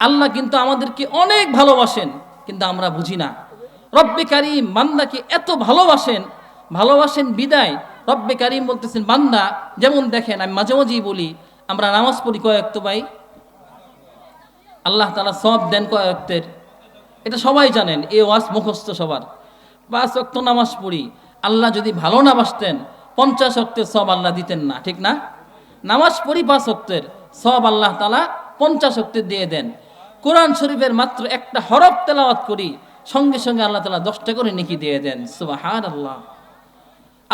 আল্লাহ কিন্তু আমাদেরকে অনেক ভালোবাসেন, কিন্তু আমরা বুঝি না। রব্বে কারিম বান্দাকে এত ভালোবাসেন ভালোবাসেন বিদায়। রব্বে কারিম বলতেছেন, বান্দা, যেমন দেখেন, আমি মাঝে মাঝেই বলি, আমরা নামাজ পড়ি কয়েক তো ভাই? আল্লাহ তালা সব দেন কয়েকতের এটা সবাই জানেন এ ওয়াজ মুখস্থ সবার। পাঁচ অক্ত নামাজ পড়ি, আল্লাহ যদি ভালো না বাসতেন, পঞ্চাশ অক্তের সব আল্লাহ দিতেন না, ঠিক না? নামাজ পড়ি পাঁচ অক্তের সব আল্লাহ তালা পঞ্চাশ অক্তের দিয়ে দেন। কোরআন শরীফের মাত্র একটা হরফ তেলাওয়াত করি, সঙ্গে সঙ্গে আল্লাহ তালা দশটা করে নেকি দিয়ে দেন। সুবাহার আল্লাহ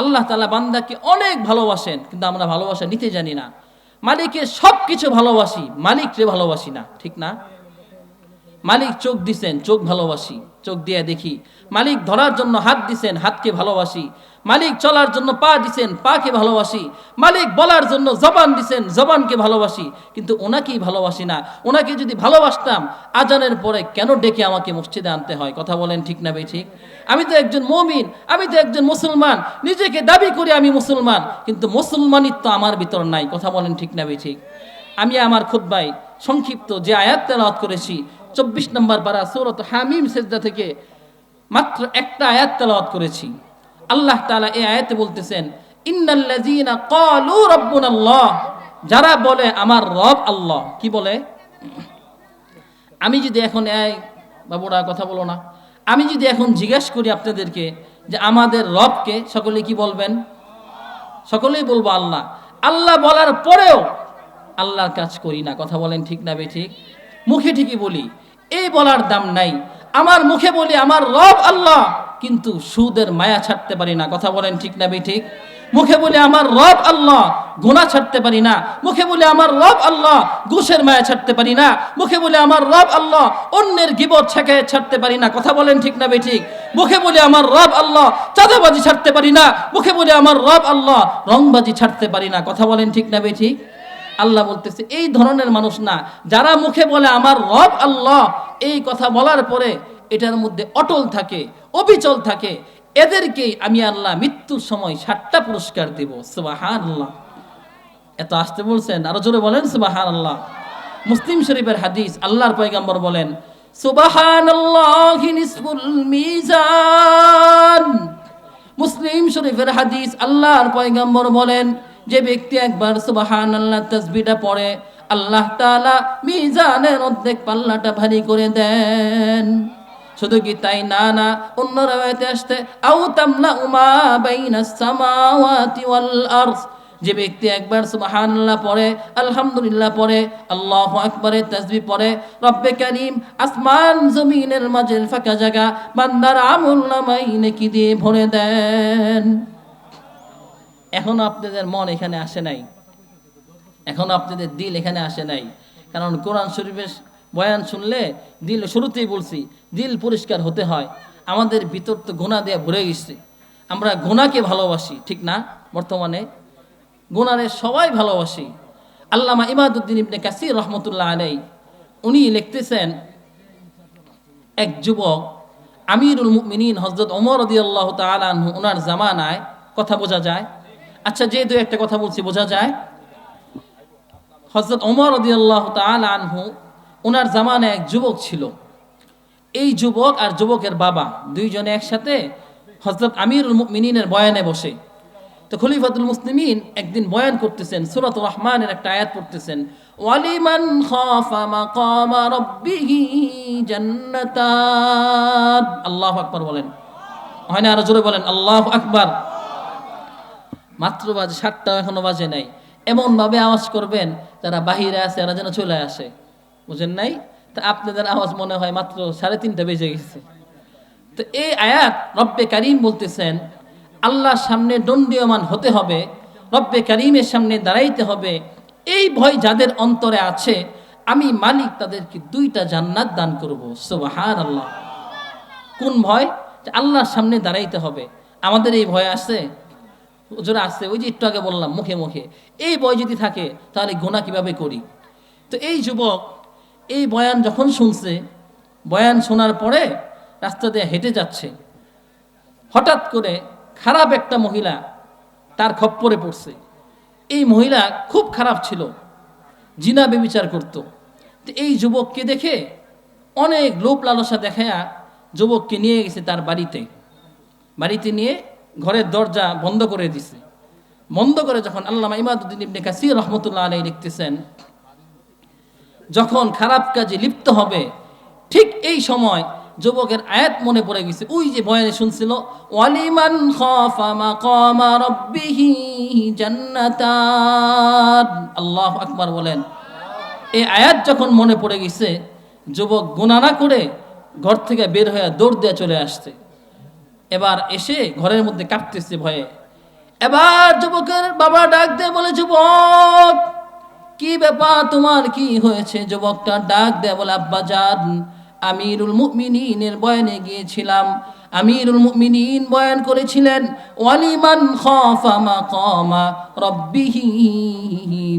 আল্লাহ তালা বান্দাকে অনেক ভালোবাসেন, কিন্তু আমরা ভালোবাসা নিতে জানি না। মালিকের সব কিছু ভালোবাসি, মালিককে ভালোবাসি না, ঠিক না? মালিক চোখ দিছেন, চোখ ভালোবাসি, চোখ দিয়ে দেখি। মালিক ধরার জন্য হাত দিছেন, হাতকে ভালোবাসি। মালিক চলার জন্য পা দিছেন, পাকে ভালোবাসি। মালিক বলার জন্য জবান দিছেন, জবানকে ভালোবাসি। কিন্তু ওনাকেই ভালোবাসি না। ওনাকে যদি ভালোবাসতাম, আজানের পরে কেন ডেকে আমাকে মসজিদে আনতে হয়? কথা বলেন ঠিক না ভাই ঠিক? আমি তো একজন মমিন, আমি তো একজন মুসলমান। নিজেকে দাবি করি আমি মুসলমান, কিন্তু মুসলমানিত্ব আমার ভিতর নাই। কথা বলেন ঠিক না ভাই ঠিক? আমি আমার খুদ্বাই সংক্ষিপ্ত যে আয়াত তেলাওয়াত করেছি চব্বিশ নম্বর পারা সৌরত হামিম সেজদা থেকে মাত্র একটা আয়াত তেলাওয়াত করেছি। আল্লাহ তাআলা এই আয়াতে বলতেছেন যারা বলে আমার রব আল্লাহ। কি বলে? আমি যদি এখন বাবুরা কথা বলো না। আমি যদি এখন জিজ্ঞেস করি আপনাদেরকে যে আমাদের রবকে সকলে কি বলবেন? সকলেই বলব আল্লাহ। আল্লাহ বলার পরেও আল্লাহর কাজ করি না। কথা বলেন ঠিক না বে ঠিক? মুখে ঠিকই বলি। এই বলার দাম নাই। আমার মুখে বলি, আমার রব আল্লাহ, কিন্তু সুদের মায়া ছাড়তে পারি না। কথা বলেন ঠিক না ঠিক মুখে বলে, আমার রব আল্লাহ গুণা ছাড়তে পারি না। মুখে বলে, আমার রব আল্লাহ, ঘুষের মায়া ছাড়তে পারি না। মুখে বলে, আমার রব আল্লাহ, অন্যের গিবত ছেঁকে ছাড়তে পারি না। কথা বলেন ঠিক না ঠিক মুখে বলে, আমার রব আল্লাহ, চাঁদাবাজি ছাড়তে পারি না। মুখে বলে, আমার রব আল্লাহ, রংবাজি ছাড়তে পারি না। কথা বলেন ঠিক না ঠিক আল্লাহ বলতেছে, এই ধরনের মানুষ না। যারা মুখে বলে আমার রব আল্লাহ, এই কথা বলার পরে এটার মধ্যে অটল থাকে, অবিচল থাকে। এদেরকেই আমি আল্লাহ মৃত্যুর সময় সাতটা পুরস্কার দেব। সুবাহান আল্লাহ এত আসতে বলছেন, আরও জোরে বলেন সুবাহান আল্লাহ মুসলিম শরীফের হাদিস, আল্লাহর পয়গাম্বর বলেন সুবাহান মিজান। মুসলিম শরীফের হাদিস, আল্লাহর পয়গাম্বর বলেন যে ব্যক্তি একবার সুবাহান আল্লাহ তসবিটা পড়ে, আল্লাহ তাআলা মিজানের অর্ধেক পাল্লাটা ভারী করে দেন। শুধু কি তাই না না? অন্য রাওয়ায়াতে আসতে, আও তামলা উমা বাইনাস সামাওয়াতি ওয়াল আরদ। যে ব্যক্তি একবার সুবহানাল্লাহ পড়ে, আলহামদুলিল্লাহ পড়ে, আল্লাহু আকবারে তাসবিহ পড়ে, রব্বে কারীম, আসমান জমিনের মাঝের ফাঁকা জায়গা, বান্দার আমল নামাই নেকি দিয়ে ভরে দেন। এখনও আপনাদের মন এখানে আসে নাই। এখনও আপনাদের দিল এখানে আসে নাই। কারণ কোরআন শরীফের বয়ান শুনলে দিল শুরুতেই বলছি, দিল পরিষ্কার হতে হয়। আমাদের ভিতর তো গোনা দেয়া ভরে গেছে। আমরা গোনাকে ভালোবাসি, ঠিক না? বর্তমানে গোনারে সবাই ভালোবাসি। আল্লামা ইমাদুদ্দিন ইবনে কাসির রহমতুল্লাহ আলাই উনি লিখতেছেন, এক যুবক, আমিরুল মুমিনিন হজরত ওমর রদি আল্লাহ তালু ওনার জামানায়, কথা বোঝা যায় আচ্ছা যে দু একটা কথা বলছি, বোঝা যায়? হজরত ওমর রদি আল্লাহ আনহু ওনার জামানায় এক যুবক ছিল। এই যুবক আর যুবকের বাবা দুইজনে একসাথে হজরত আমিরুল মিনিনের বয়ানে বসে। তো খলিফাতুল মুসলিমিন একদিন বয়ান করতেছেন সুরাত রহমানের একটা আয়াত পড়তেছেন, ওয়ালিমান খাফা মাকামা রাব্বিহি জান্নাতান। আল্লাহু আকবার বলেন। হয় না, আরও জোরে বলেন, আল্লাহু আকবার। মাত্র বাজে সাতটা এখনও বাজে নাই। এমন ভাবে আওয়াজ করবেন, যারা বাহিরে আছে, এরা যেন চলে আসে। বুঝেন নাই? তা আপনাদের আওয়াজ মনে হয় মাত্র সাড়ে তিনটা বেজে গেছে। তো এই আয়াত রব্বে কারিম বলতেছেন, আল্লাহর সামনে দণ্ডীয়মান হতে হবে, রব্বে কারিমের সামনে দাঁড়াইতে হবে। এই ভয় যাদের অন্তরে আছে, আমি মালিক তাদেরকে দুইটা জান্নাত দান করব। সুবাহান আল্লাহ কোন ভয়? আল্লাহর সামনে দাঁড়াইতে হবে। আমাদের এই ভয় আছে? জোরে আসছে, ওই যে একটু আগে বললাম, মুখে মুখে। এই বয় যদি থাকে, তাহলে গোনা কীভাবে করি? তো এই যুবক এই বয়ান যখন শুনছে, বয়ান শোনার পরে রাস্তা দিয়ে হেঁটে যাচ্ছে। হঠাৎ করে খারাপ একটা মহিলা তার খপ্পরে পড়ছে। এই মহিলা খুব খারাপ ছিল, জিনা বেবিচার করত। তো এই যুবককে দেখে অনেক লোভ লালসা দেখায়া যুবককে নিয়ে গেছে তার বাড়িতে। বাড়িতে নিয়ে ঘরের দরজা বন্ধ করে দিছে। বন্ধ করে যখন আল্লামা ইমাদুদ্দিন ইবনে কাসির রহমতুল্লাহ আলাই লিখতেছেন, যখন খারাপ কাজে লিপ্ত হবে, ঠিক এই সময় যুবকের আয়াত মনে পড়ে গেছে। ওই যে বয়ানে শুনছিল, ওয়ালিমান খাফা মাকামা আল্লাহু আকবার বলেন। এই আয়াত যখন মনে পড়ে গেছে, যুবক গুনাহ না করে ঘর থেকে বের হয়ে দৌড় দিয়ে চলে আসছে। এবার এসে ঘরের মধ্যে কাঁপতেছে ভয়ে। এবার যুবকের বাবা ডাক দিয়ে বলে, যুবক, কি ব্যাপার তোমার? কি হয়েছে? যুবকটা ডাক দেয় বলে, আব্বা যান আমিরুল মুমিনিনের বয়ানে গিয়েছিলাম। আমিরুল মুমিনিন বয়ান করেছিলেন, ওয়ালিমান খাফা মাকামা রাব্বিহি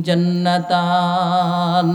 জান্নাতান।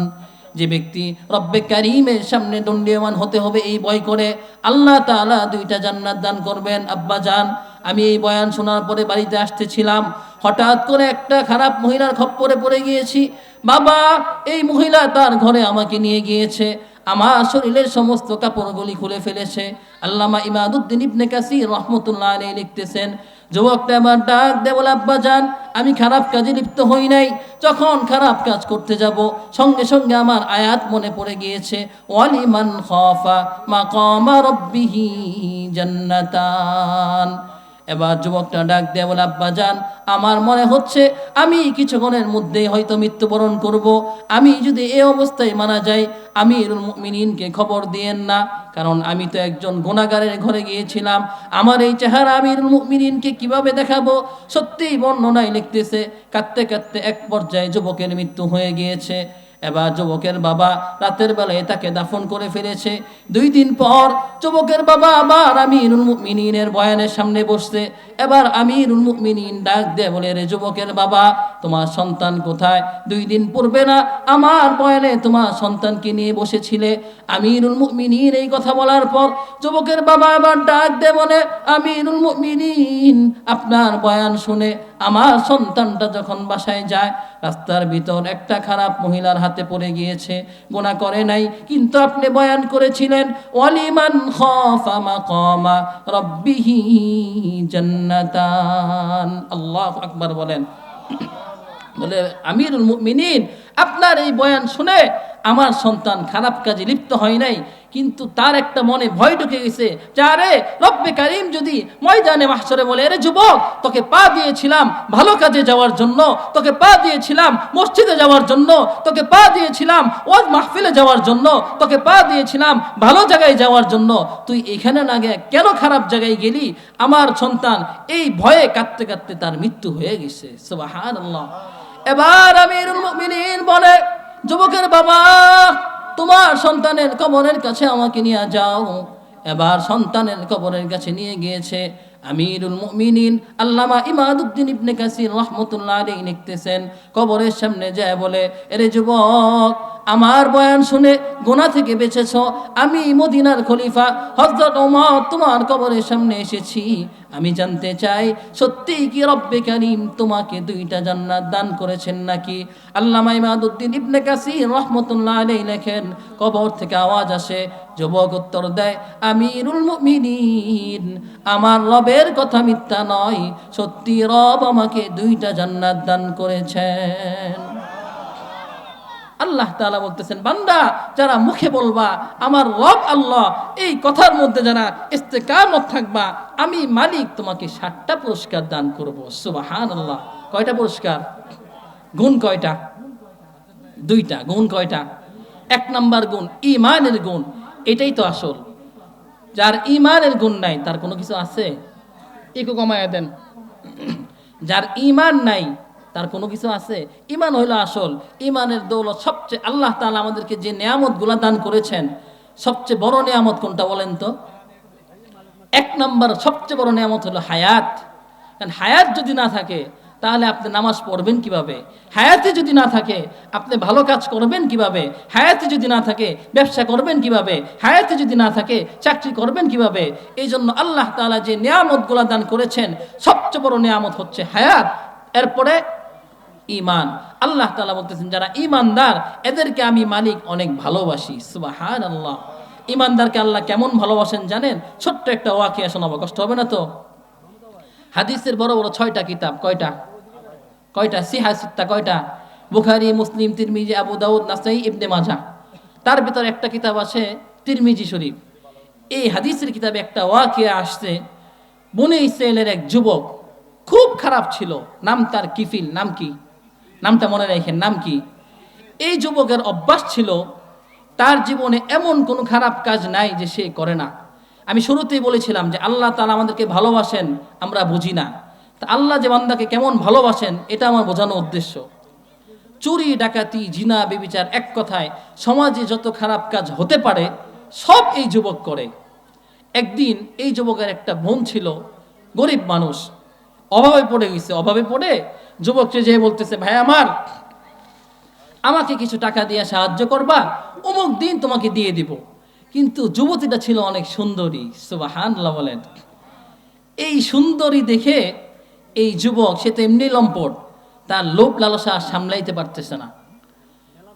যে ব্যক্তি, রব্বে কারিমের সামনে দণ্ডীয়মান হতে হবে এই ভয় করে। আল্লাহ তাআলা দুইটা জান্নাত দান করবেন। আব্বা যান আমি এই বয়ান শোনার পরে বাড়িতে আসতেছিলাম। হঠাৎ করে একটা খারাপ মহিলার খপ্পরে পড়ে গিয়েছি। বাবা, এই মহিলা তার ঘরে আমাকে নিয়ে গিয়েছে। আমার শরীরের সমস্ত কাপড়গুলি খুলে ফেলেছে। আল্লামা ইমাদুদ্দিন ইবনে কাসির রহমতুল্লাহ লিখতেছেন যুবকটা আমার ডাক দে বলে, আব্বা যান, আমি খারাপ কাজে লিপ্ত হই নাই। যখন খারাপ কাজ করতে যাব, সঙ্গে সঙ্গে আমার আয়াত মনে পড়ে গিয়েছে, ওয়ালিমান খফা মা কমা রব্বিহি জান্নাতান। এবার যুবকটা ডাক দেয়া বলে, আব্বা যান, আমার মনে হচ্ছে আমি কিছুক্ষণের মধ্যেই হয়তো মৃত্যুবরণ করব। আমি যদি এ অবস্থায় মারা যাই আমি মিনিনকে খবর দিয়েন না। কারণ আমি তো একজন গুণাগারের ঘরে গিয়েছিলাম। আমার এই চেহারা আমির মিনিনকে কীভাবে দেখাবো? সত্যিই বর্ণনায় লিখতেছে, কাঁদতে কাঁদতে এক পর্যায়ে যুবকের মৃত্যু হয়ে গিয়েছে। এবার যুবকের বাবা রাতের বেলায় তাকে দাফন করে ফেলেছে। দুই দিন পর যুবকের বাবা আবার আমিরুল মুমিনিনের বয়ানের সামনে বসছে। এবার আমিরুল মুমিনিন ডাক দিয়ে বলে, রে যুবকের বাবা, তোমার সন্তান কোথায়? দুই দিন পূর্বে না আমার বয়ানে তোমার সন্তানকে নিয়ে বসেছিলে? আমিরুল মুমিনিন এই কথা বলার পর যুবকের বাবা আবার ডাক দিয়ে বলে, আমিরুল মুমিনিন, আপনার বয়ান শুনে আমার সন্তানটা যখন বাসায় যায়, রাস্তার ভিতর একটা খারাপ মহিলার হাতে পড়ে গিয়েছে গোনা করে নাই। কিন্তু আপনি বয়ান করেছিলেন অলিমান আল্লাহু আকবার বলেন। বলে, আমিরুল মুমিনিন, আপনার এই বয়ান শুনে আমার সন্তান খারাপ কাজে লিপ্ত হয় নাই। কিন্তু তার একটা মনে ভয় ঢুকে গেছে যে, আরে, রব্বে কারিম যদি ময়দানে মাহসরে বলে আরে যুবক, তোকে পা দিয়েছিলাম ভালো কাজে যাওয়ার জন্য, তোকে পা দিয়েছিলাম মসজিদে যাওয়ার জন্য, তোকে পা দিয়েছিলাম ওয়াজ মাহফিলে যাওয়ার জন্য, তোকে পা দিয়েছিলাম ভালো জায়গায় যাওয়ার জন্য, তুই এখানে না গে কেন খারাপ জায়গায় গেলি? আমার সন্তান এই ভয়ে কাঁদতে কাঁদতে তার মৃত্যু হয়ে গেছে। এবার মুমিনিন বলে, যুবকের বাবা তোমার সন্তানের কবরের কাছে আমাকে নিয়ে যাও। এবার সন্তানের কবরের কাছে নিয়ে গিয়েছে আমিরুল মুমিনিন। আল্লামা ইমাদুদ্দিন ইবনে কাসির রহমতুল্লাহ আলাইহি লিখতেছেন, কবরের সামনে যায় বলে, এরে যুবক আমার বয়ান শুনে গোনা থেকে বেঁচেছ। আমি মদিনার খলিফা হজরত ওমর, তোমার কবরের সামনে এসেছি। আমি জানতে চাই সত্যি কি রব্বে কারিম তোমাকে দুইটা জান্নাত দান করেছেন নাকি? আল্লামা ইমাদুদ্দিন ইবনে কাসির রহমতুল্লাহ আলাইহি লেখেন, কবর থেকে আওয়াজ আসে, যুবক উত্তর দেয়, আমিরুল মুমিনিন, আমার রবের কথা মিথ্যা নয় সত্যি রব আমাকে দুইটা জান্নাত দান করেছেন। আল্লাহ তাআলা বলতেছেন, বান্দা, যারা মুখে বলবা, আমার রব আল্লাহ, এই কথার মধ্যে যারা ইস্তেকামত থাকবা, আমি মালিক, তোমাকে ষাটটা পুরস্কার দান করব। সুবাহান আল্লাহ কয়টা পুরস্কার? গুণ কয়টা? দুইটা। গুণ কয়টা? এক নাম্বার গুণ ইমানের গুণ। এটাই তো আসল। যার ইমানের গুণ নাই, তার কোনো কিছু আছে? একটু কমায় দেন। যার ইমান নাই তার কোনো কিছু আছে? ইমান হইল আসল। ইমানের দৌলত সবচেয়ে আল্লাহ তাআলা আমাদেরকে যে নিয়ামতগুলা দান করেছেন, সবচেয়ে বড় নিয়ামত কোনটা বলেন তো? এক নম্বর সবচেয়ে বড় নিয়ামত হলো হায়াত। কারণ হায়াত যদি না থাকে, তাহলে আপনি নামাজ পড়বেন কীভাবে? হায়াতে যদি না থাকে, আপনি ভালো কাজ করবেন কীভাবে? হায়াতে যদি না থাকে, ব্যবসা করবেন কীভাবে? হায়াতে যদি না থাকে, চাকরি করবেন কীভাবে? এই জন্য আল্লাহ তাআলা যে নিয়ামতগুলা দান করেছেন, সবচেয়ে বড় নিয়ামত হচ্ছে হায়াত। এরপরে ইমান আল্লাহ তালা বলতেছেন, যারা ইমানদার এদেরকে আমি মালিক অনেক ভালোবাসি। সুবাহান আল্লাহ ইমানদারকে আল্লাহ কেমন ভালোবাসেন জানেন? ছোট্ট একটা ওয়াকিয়া শোনাবো, কষ্ট হবে না তো? হাদিসের বড় বড় ছয়টা কিতাব, কয়টা? কয়টা? সিহা সিত্তা কয়টা? বুখারি, মুসলিম, তিরমিজি, আবু দাউদ, নাসাই, ইবনে মাজা তার ভিতরে একটা কিতাব আছে, তিরমিজি শরীফ। এই হাদিসের কিতাবে একটা ওয়াকিয়া আসছে। বনে ইসরায়েলের এক যুবক খুব খারাপ ছিল। নাম তার কিফিল, নাম কি? নামটা মনে রাখেন, নাম কি? এই যুবকের অভ্যাস ছিল, তার জীবনে এমন কোনো খারাপ কাজ নাই যে সে করে না। আমি শুরুতেই বলেছিলাম যে আল্লাহ তালা আমাদেরকে ভালোবাসেন, আমরা বুঝি না। তা আল্লাহ যে বান্দাকে কেমন ভালোবাসেন, এটা আমার বোঝানো উদ্দেশ্য। চুরি, ডাকাতি, জিনা, বেবিচার এক কথায়, সমাজে যত খারাপ কাজ হতে পারে, সব এই যুবক করে। একদিন এই যুবকের একটা বোন ছিল, গরিব মানুষ, অভাবে পড়ে গেছে। অভাবে পড়ে যুবককে যে বলতেছে, ভাই আমার, আমাকে কিছু টাকা দিয়ে সাহায্য করবা, অমুক দিন তোমাকে দিয়ে দিব। কিন্তু যুবতীটা ছিল অনেক সুন্দরী সুবাহান্লাহ বলেন। এই সুন্দরী দেখে এই যুবক, সে তো এমনি লম্পট, তার লোভ লালসা সামলাইতে পারতেছে না।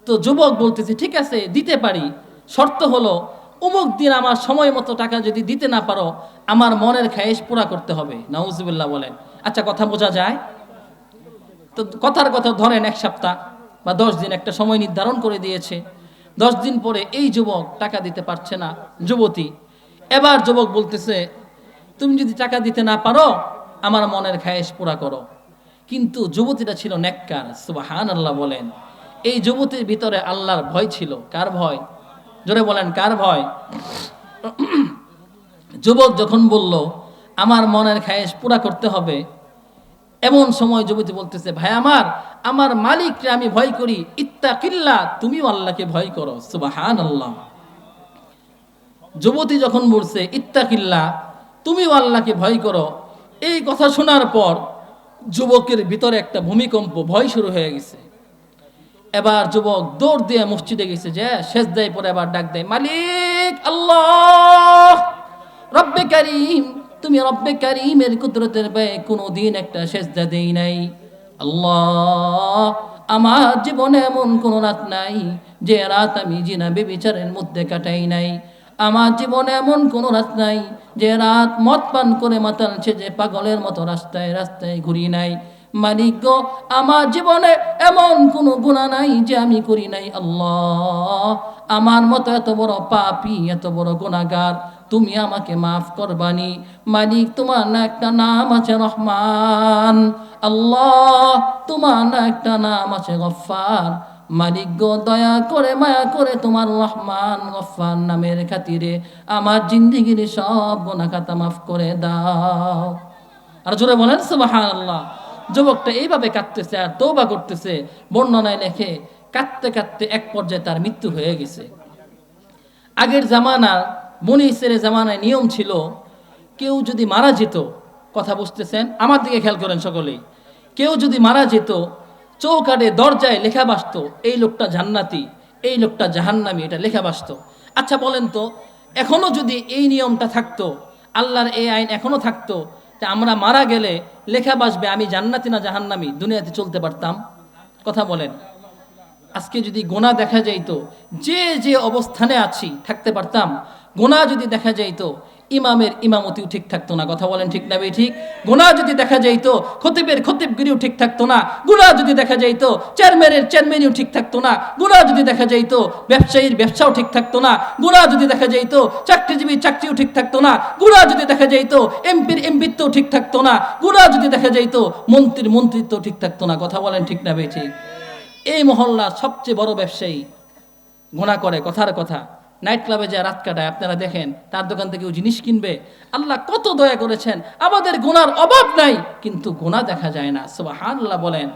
তো যুবক বলতেছে, ঠিক আছে, দিতে পারি। শর্ত হলো, অমুক দিন আমার সময় মতো টাকা যদি দিতে না পারো, আমার মনের খায়েশ পুরা করতে হবে। নাউজুবিল্লাহ বলেন। আচ্ছা কথা বোঝা যায়? তো কথার কথা ধরেন এক সপ্তাহ বা দশ দিন একটা সময় নির্ধারণ করে দিয়েছে। দশ দিন পরে এই যুবক টাকা দিতে পারছে না, যুবতী। এবার যুবক বলতেছে, তুমি যদি টাকা দিতে না পারো, আমার মনের খায়েশ পুরা করো। কিন্তু যুবতীটা ছিল নেককার সুবাহান আল্লাহ বলেন। এই যুবতীর ভিতরে আল্লাহর ভয় ছিল। কার ভয়? জোরে বলেন, কার ভয়? যুবক যখন বলল, আমার মনের খায়েশ পুরা করতে হবে এমন সময় যুবতী বলতেছে, ভাই আমার আমার মালিককে আমি ভয় করি। ইত্তাকিল্লা, তুমিও আল্লাহকে ভয় করো। সুবাহান আল্লাহ যুবতী যখন বলছে, ইত্তাকিল্লা, তুমিও আল্লাহকে ভয় করো। এই কথা শোনার পর যুবকের ভিতরে একটা ভূমিকম্প, ভয় শুরু হয়ে গেছে। এবার যুবক দৌড় দিয়ে মসজিদে গেছে যে শেষ দেয় পরে এবার ডাক দেয়, মালিক, আল্লাহ, রব্বে কারিম তুমি রব্বে কারিমের কুদরতের ব্যয় কোনো দিন একটা সেজদা দেই নাই। আল্লাহ, আমার জীবনে এমন কোনো রাত নাই যে রাত আমি জিনা বেবিচারের মধ্যে কাটাই নাই। আমার জীবনে এমন কোনো রাত নাই যে রাত মদ পান করে মাতাল যে পাগলের মতো রাস্তায় রাস্তায় ঘুরি নাই। মালিক গো, আমার জীবনে এমন কোনো গুণা নাই যে আমি করি নাই। আল্লাহ, আমার মতো এত বড় পাপি, এত বড় গুণাগার তুমি আমাকে মাফ করবানি। মালিক, তোমার না একটা নাম আছে রহমান। আল্লাহ, তোমার না একটা নাম আছে গফার মালিক গো, দয়া করে, মায়া করে তোমার রহমান গফার নামের খাতিরে আমার জিন্দিগির সব গোনা খাতা মাফ করে দাও। আর জোরে বলেন সুবাহান আল্লাহ যুবকটা এইভাবে কাঁদতেছে আর তৌবা করতেছে। বর্ণনায় লেখে, কাঁদতে কাঁদতে এক পর্যায়ে তার মৃত্যু হয়ে গেছে। আগের জামানার বনি ইসের জামানায় নিয়ম ছিল, কেউ যদি মারা যেত, কথা বুঝতেছেন? আমার দিকে খেয়াল করেন সকলেই। কেউ যদি মারা যেত চৌকাটে দরজায় লেখা বাসত, এই লোকটা জান্নাতি, এই লোকটা জাহান্নামি এটা লেখা বাসত। আচ্ছা বলেন তো, এখনও যদি এই নিয়মটা থাকতো, আল্লাহর এই আইন এখনও থাকতো, তা আমরা মারা গেলে লেখা বাসবে, আমি জান্নাতি না জাহান্নামি দুনিয়াতে চলতে পারতাম? কথা বলেন। আজকে যদি গোনা দেখা যাইতো, যে যে অবস্থানে আছি, থাকতে পারতাম? গোনা যদি দেখা যাইত, ইমামের ইমামতিও ঠিক থাকতো না। কথা বলেন ঠিক না ঠিক? গোনা যদি দেখা যাইতো, খতিবের খতিবগিরিও ঠিক থাকতো না। গুণা যদি দেখা যাইতো, চেয়ারম্যানের চেয়ারম্যানও ঠিক থাকতো না। গুণা যদি দেখা যাইতো, ব্যবসায়ীর ব্যবসাও ঠিক থাকতো না। গুণা যদি দেখা যাইতো, চাকরিজীবীর চাকরিও ঠিক থাকতো না। গুণা যদি দেখা যাইতো, এমপির এমপিত্বও ঠিক থাকতো না। গুণা যদি দেখা যাইতো, মন্ত্রীর মন্ত্রিত্ব ঠিক থাকতো না। কথা বলেন ঠিক না ঠিক? এই মহল্লার সবচেয়ে বড় ব্যবসায়ী গোনা করে, কথার কথা। নাইট ক্লাবে যে রাত কাটায়, আপনারা দেখেন, তার দোকান থেকে ও জিনিস কিনবে। আল্লাহ কত দয়া করেছেন। আমাদের গোনার অভাব নাই, কিন্তু গোনা দেখা যায় না। সুবাহান আল্লাহ বলেন।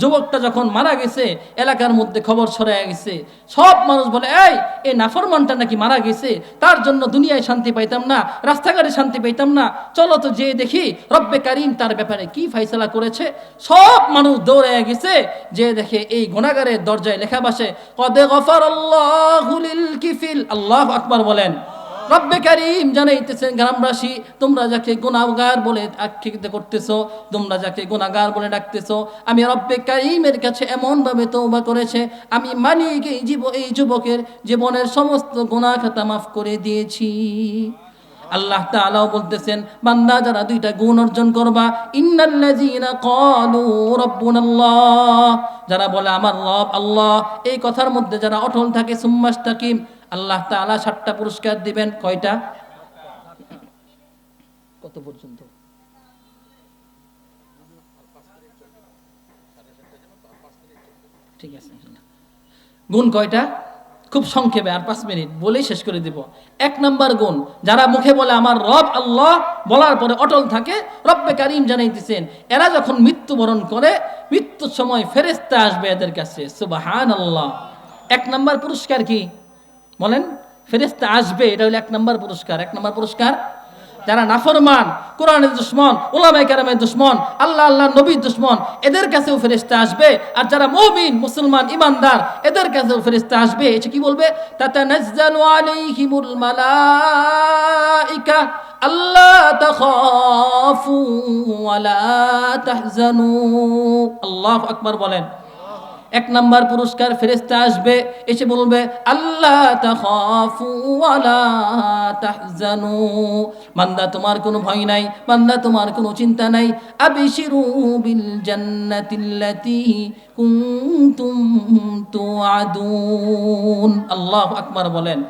যুবকটা যখন মারা গেছে, এলাকার মধ্যে খবর ছড়ায় গেছে। সব মানুষ বলে, এই এই নাফরমানটা নাকি মারা গেছে? তার জন্য দুনিয়ায় শান্তি পাইতাম না, রাস্তাঘাটে শান্তি পাইতাম না। চলো তো যে দেখি, রব্বে কারিম তার ব্যাপারে কি ফাইসলা করেছে? সব মানুষ দৌড়ে গেছে যে দেখে এই গুণাগারের দরজায় লেখা বাসে, কদে গফার আল্লাহ আল্লাহ আকবার বলেন। রব্বে কারিম জানাইতেছেন, গ্রামবাসী, তোমরা যাকে গুনাহগার বলে আক্ষেপিত করতেছো, তোমরা যাকে গুনাহগার বলে ডাকতেছো, আমি রব্বে কারিমের কাছে এমন ভাবে তওবা করেছে, আমি মানি এই জীব, এই যুবকের জীবনের সমস্ত গুণা খাতা মাফ করে দিয়েছি। আল্লাহ তাআলাও বলতেছেন, বান্দা, যারা দুইটা গুণ অর্জন করবা, ইন্নাল্লাযীনা ক্বালু রাব্বুনাল্লাহ, যারা বলে, আমার রব আল্লাহ, এই কথার মধ্যে যারা অটল থাকে সুম্মাস্তাকিম আল্লাহ তাআলা সাতটা পুরস্কার দিবেন, কয়টা? কত পর্যন্ত? ঠিক আছে গুণ কয়টা? খুব সংক্ষেপে, আর পাঁচ মিনিট, বলেই শেষ করে দিব। এক নাম্বার গুণ, যারা মুখে বলে আমার রব আল্লাহ, বলার পরে অটল থাকে, রব্বে কারিম জানাই দিচ্ছেন এরা যখন মৃত্যুবরণ করে, মৃত্যুর সময় ফেরেস্তা আসবে এদের কাছে সুবাহান আল্লাহ এক নাম্বার পুরস্কার কি? বলেন ফেরেস্তা আসবে, এটা হলো এক নাম্বার পুরস্কার। এক নাম্বার পুরস্কার, যারা নাফরমান, কোরআনের দুশ্মন ওলামাই কারামের দুশ্মন, আল্লাহ আল্লাহ নবীর দুশ্মন, এদের কাছেও ফেরেস্তা আসবে। আর যারা মমিন, মুসলমান, ইমানদার, এদের কাছেও ফেরেস্তা আসবে। এসে কি বলবে? তাতানাজ্জালু আলাইহিমুল মালাইকা আল্লাহ তাখাফু ওয়ালা তাহজানু। আল্লাহু আকবার বলেন। এক নাম্বার পুরস্কার ফেরেস্তা আসবে, এসে বলবে, আল্লাহ তাহজানু। বান্দা, তোমার কোনো ভয় নাই, বান্দা, তোমার কোনো চিন্তা নাই। আবিশিরু বিল জান্নাতিল্লাতি কুনতুম তুআদুন। আল্লাহু আকবার বলেন।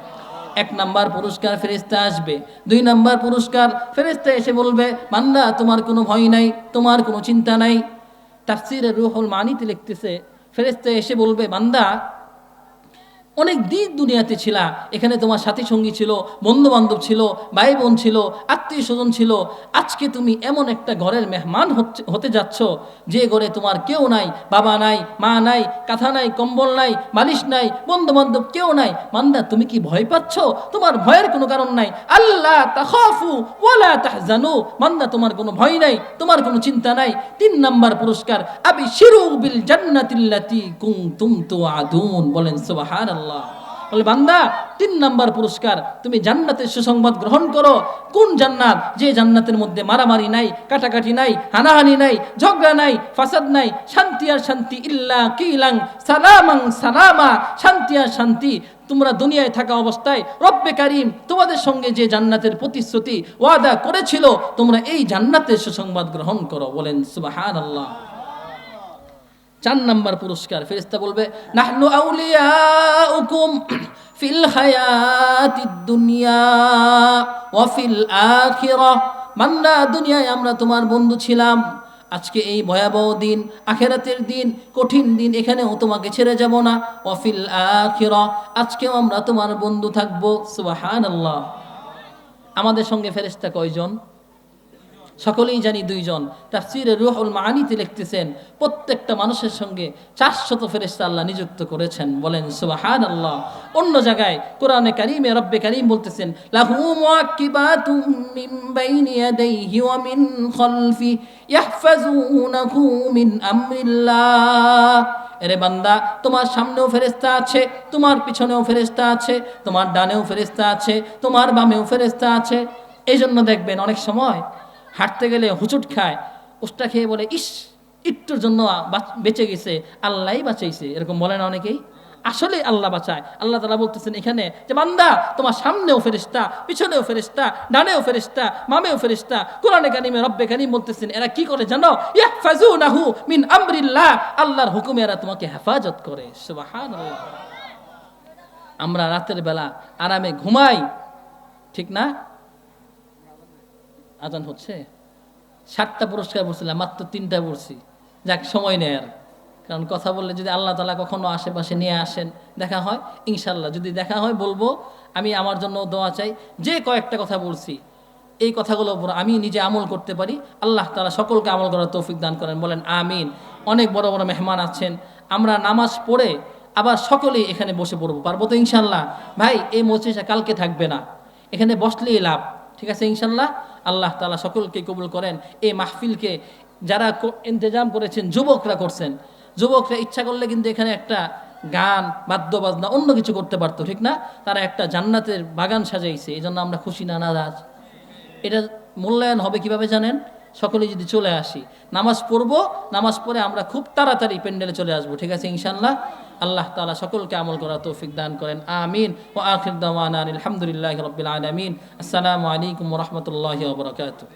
এক নাম্বার পুরস্কার ফেরেস্তা আসবে, দুই নাম্বার পুরস্কার ফেরেস্তা এসে বলবে, বান্দা, তোমার কোনো ভয় নাই, তোমার কোনো চিন্তা নাই। তাফসিরের রুহুল মানিতে লিখতেছে ফেরেস্তা এসে বলবে বান্দা অনেক দিন দুনিয়াতে ছিলা। এখানে তোমার সাথী সঙ্গী ছিল বন্ধু বান্ধব ছিল ভাই বোন ছিল আত্মীয় স্বজন ছিল। আজকে তুমি এমন একটা ঘরের মেহমান হতে যাচ্ছ, যে ঘরে তোমার কেউ নাই, বাবা নাই, মা নাই, কাঁথা নাই, কম্বল নাই বালিশ নাই বন্ধু বান্ধব কেউ নাই। মান্দা তুমি কি ভয় পাচ্ছ? তোমার ভয়ের কোনো কারণ নাই। আল্লাহ তাখাফু ওয়ালা তাহজানু। মান্দা তোমার কোনো ভয় নাই, তোমার কোনো চিন্তা নাই। তিন নাম্বার পুরস্কার আবি শিরু বিল জান্নাতিল্লাতি কুনতুম তুআদুন। বলেন, সুবহানাল্লাহ। বলে, বান্দা, তিন নাম্বার পুরস্কার, তুমি জান্নাতের সুসংবাদ গ্রহণ করো। কোন জান্নাত? যে জান্নাতের মধ্যে মারামারি নাই, কাটাকাটি নাই, হানাহানি নাই, ঝগড়া নাই, ফাসাদ নাই, শান্তি আর শান্তি ইল্লা কিলাং, সালামাং সালামা, শান্তি আর শান্তি। তোমরা দুনিয়ায় থাকা অবস্থায় রব্বে কারিম তোমাদের সঙ্গে যে জান্নাতের প্রতিশ্রুতি ওয়াদা করেছিল, তোমরা এই জান্নাতের সুসংবাদ গ্রহণ করো, বলেন সুবহানাল্লাহ। চার নাম্বার পুরস্কার ফেরেস্তা বলবে, নাহনু আউলিয়াউকুম ফিল দুনিয়া ওয়া ফিল মান্না দুনিয়ায় আমরা তোমার বন্ধু ছিলাম। আজকে এই ভয়াবহ দিন, আখেরাতের দিন, কঠিন দিন, এখানেও তোমাকে ছেড়ে যাব না। ওয়াফিল আখিরা, আজকেও আমরা তোমার বন্ধু থাকব। সুবহানাল্লাহ। আমাদের সঙ্গে ফেরেস্তা কয়জন? সকলেই জানি দুইজন। তাফসিরে রুহুল মানিতে লিখতেছেন, প্রত্যেকটা মানুষের সঙ্গে চারশত ফেরেশতা আল্লাহ নিযুক্ত করেছেন। বলেন সুবাহান আল্লাহ অন্য জায়গায় কোরআনে কারিমে রব্বে কারিম বলতেছেন এরে বান্দা, তোমার সামনেও ফেরেস্তা আছে, তোমার পিছনেও ফেরেস্তা আছে, তোমার ডানেও ফেরেস্তা আছে, তোমার বামেও ফেরেস্তা আছে। এই জন্য দেখবেন অনেক সময় হাঁটতে গেলে হুচুট খায়, উষ্টা খেয়ে বলে, ইস, একটুর জন্য বেঁচে গেছে আল্লাহই বাঁচাইছে। এরকম বলে না অনেকেই। আসলে আল্লাহ বাঁচায়। আল্লাহ তালা বলতেছেন এখানে যে, বান্দা, তোমার সামনেও ফেরিস্তা পিছনেও ফেরিস্তা ডানেও ফেরিস্তা মামেও ফেরিস্তা কোরআনে কানিমে রব্বে কানিম বলতেছেন, এরা কি করে জানো? ইয়াহফাজুনাহু মিন আমরিল্লাহ, আল্লাহর হুকুমে এরা তোমাকে হেফাজত করে। আমরা রাতের বেলা আরামে ঘুমাই, ঠিক না? আজান হচ্ছে? সাতটা পুরস্কার পড়ছিলাম, মাত্র তিনটা পড়ছি। যাক, সময় নেই আর। কারণ কথা বললে যদি আল্লাহ তালা কখনো আশেপাশে নিয়ে আসেন, দেখা হয়? ইনশাল্লাহ যদি দেখা হয়, বলব, আমি আমার জন্য দোয়া চাই। যে কয়েকটা কথা বলছি, এই কথাগুলো উপর আমি নিজে আমল করতে পারি। আল্লাহ তালা সকলকে আমল করার তৌফিক দান করেন, বলেন আমিন। অনেক বড় বড় মেহমান আছেন। আমরা নামাজ পড়ে আবার সকলেই এখানে বসে পড়ব। পারব তো ইনশাল্লাহ ভাই, এই মসজিদটা কালকে থাকবে না। এখানে বসলেই লাভ। ঠিক আছে ইনশাল্লাহ আল্লাহ তালা সকলকে কবুল করেন। এই মাহফিলকে যারা ইন্তজাম করেছেন, যুবকরা করছেন, যুবকরা ইচ্ছা করলে কিন্তু এখানে একটা গান, বাদ্যবাজনা, অন্য কিছু করতে পারতো, ঠিক না? তারা একটা জান্নাতের বাগান সাজাইছে এই জন্য আমরা খুশি না নারাজ। এটা মূল্যায়ন হবে কীভাবে জানেন? সকলে যদি চলে আসি, নামাজ পড়ব, নামাজ পড়ে আমরা খুব তাড়াতাড়ি প্যান্ডেলে চলে আসব, ঠিক আছে ইনশাল্লাহ আল্লাহ তালা সকলকে আমল করার তৌফিক দান করেন। আমিন। ও আখির দাওয়ানা আলহামদুলিল্লাহ রবিল আলমিন। আসসালামু আলাইকুম রহমতুল্লাহ বরকাত